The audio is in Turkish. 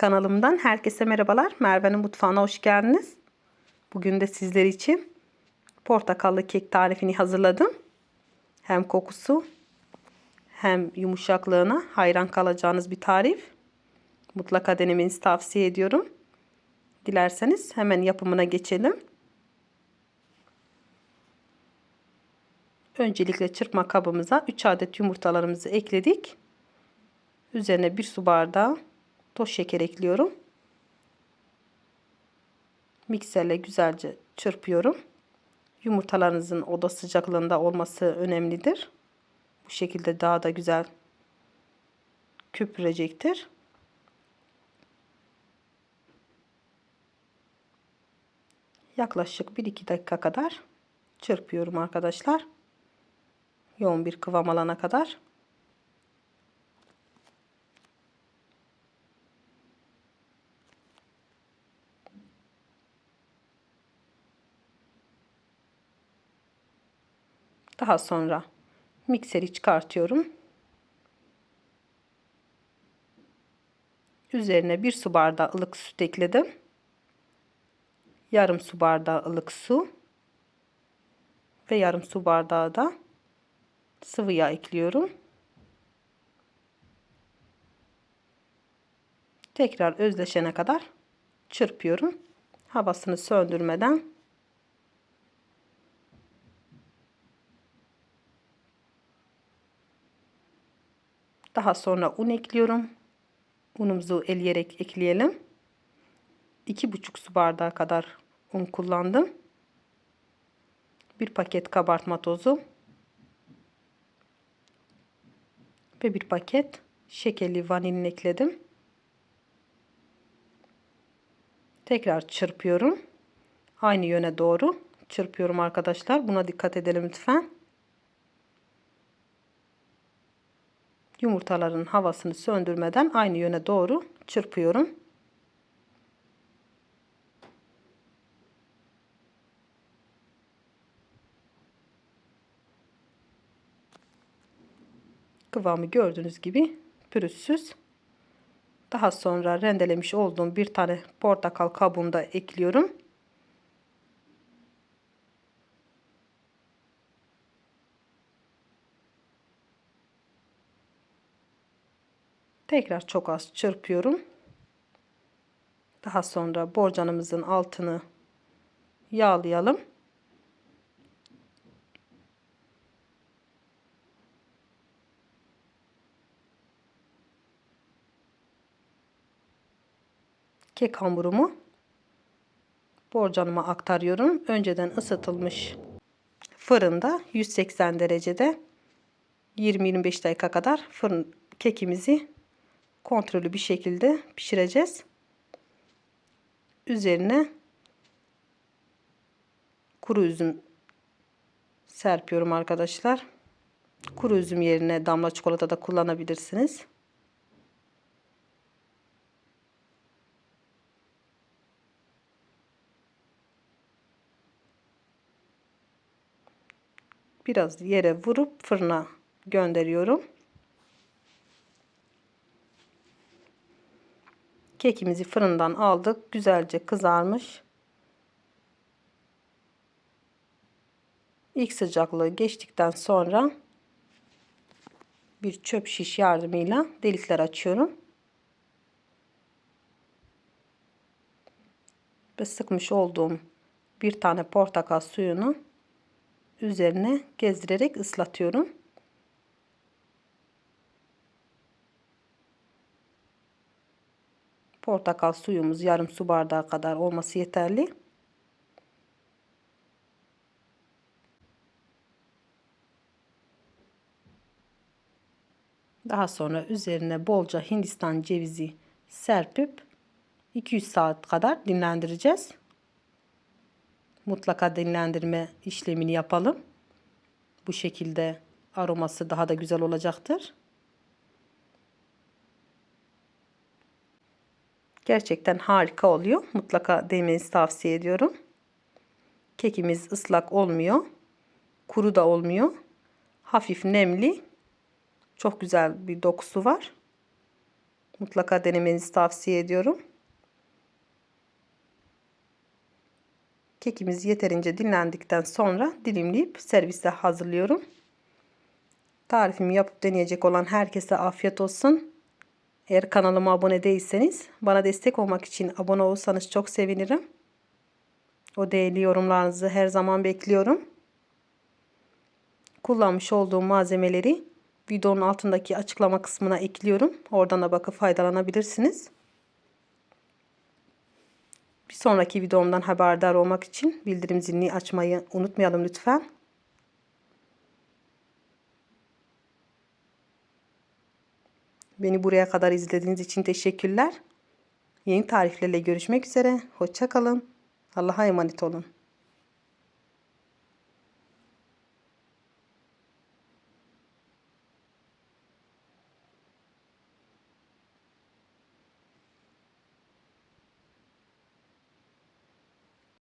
Kanalımdan herkese merhabalar. Merve'nin mutfağına hoş geldiniz. Bugün de sizler için portakallı kek tarifini hazırladım. Hem kokusu hem yumuşaklığına hayran kalacağınız bir tarif. Mutlaka denemenizi tavsiye ediyorum. Dilerseniz hemen yapımına geçelim. Öncelikle çırpma kabımıza 3 adet yumurtalarımızı ekledik. Üzerine 1 su bardağı toz şeker ekliyorum. Mikserle güzelce çırpıyorum. Yumurtalarınızın oda sıcaklığında olması önemlidir. Bu şekilde daha da güzel köpürecektir. Yaklaşık 1-2 dakika kadar çırpıyorum arkadaşlar. Yoğun bir kıvam alana kadar. Daha sonra mikseri çıkartıyorum. Üzerine bir su bardağı ılık süt ekledim. Yarım su bardağı ılık su ve yarım su bardağı da sıvı yağ ekliyorum. Tekrar özleşene kadar çırpıyorum. Havasını söndürmeden Daha sonra un ekliyorum. Unumuzu eleyerek ekleyelim. 2,5 su bardağı kadar un kullandım. Bir paket kabartma tozu. Ve bir paket şekerli vanilin ekledim. Tekrar çırpıyorum. Aynı yöne doğru çırpıyorum arkadaşlar. Buna dikkat edelim lütfen. Yumurtaların havasını söndürmeden aynı yöne doğru çırpıyorum. Kıvamı gördüğünüz gibi pürüzsüz. Daha sonra rendelemiş olduğum bir tane portakal kabuğunu da ekliyorum. Tekrar çok az çırpıyorum. Daha sonra borcanımızın altını yağlayalım. Kek hamurumu borcanıma aktarıyorum. Önceden ısıtılmış fırında 180 derecede 20-25 dakika kadar fırın kekimizi kontrollü bir şekilde pişireceğiz. Üzerine kuru üzüm serpiyorum arkadaşlar. Kuru üzüm yerine damla çikolata da kullanabilirsiniz. Biraz yere vurup fırına gönderiyorum. Kekimizi fırından aldık. Güzelce kızarmış. İlk sıcaklığı geçtikten sonra bir çöp şiş yardımıyla delikler açıyorum. Ve sıkmış olduğum bir tane portakal suyunu üzerine gezdirerek ıslatıyorum. Portakal suyumuz yarım su bardağı kadar olması yeterli. Daha sonra üzerine bolca Hindistan cevizi serpip 200 saat kadar dinlendireceğiz. Mutlaka dinlendirme işlemini yapalım. Bu şekilde aroması daha da güzel olacaktır. Gerçekten harika oluyor. Mutlaka demenizi tavsiye ediyorum. Kekimiz ıslak olmuyor. Kuru da olmuyor. Hafif nemli. Çok güzel bir dokusu var. Mutlaka denemenizi tavsiye ediyorum. Kekimiz yeterince dinlendikten sonra dilimleyip serviste hazırlıyorum. Tarifimi yapıp deneyecek olan herkese afiyet olsun. Eğer kanalıma abone değilseniz bana destek olmak için abone olursanız çok sevinirim. O değerli yorumlarınızı her zaman bekliyorum. Kullanmış olduğum malzemeleri videonun altındaki açıklama kısmına ekliyorum. Oradan da bakıp faydalanabilirsiniz. Bir sonraki videomdan haberdar olmak için bildirim zilini açmayı unutmayalım lütfen. Beni buraya kadar izlediğiniz için teşekkürler. Yeni tariflerle görüşmek üzere. Hoşçakalın. Allah'a emanet olun.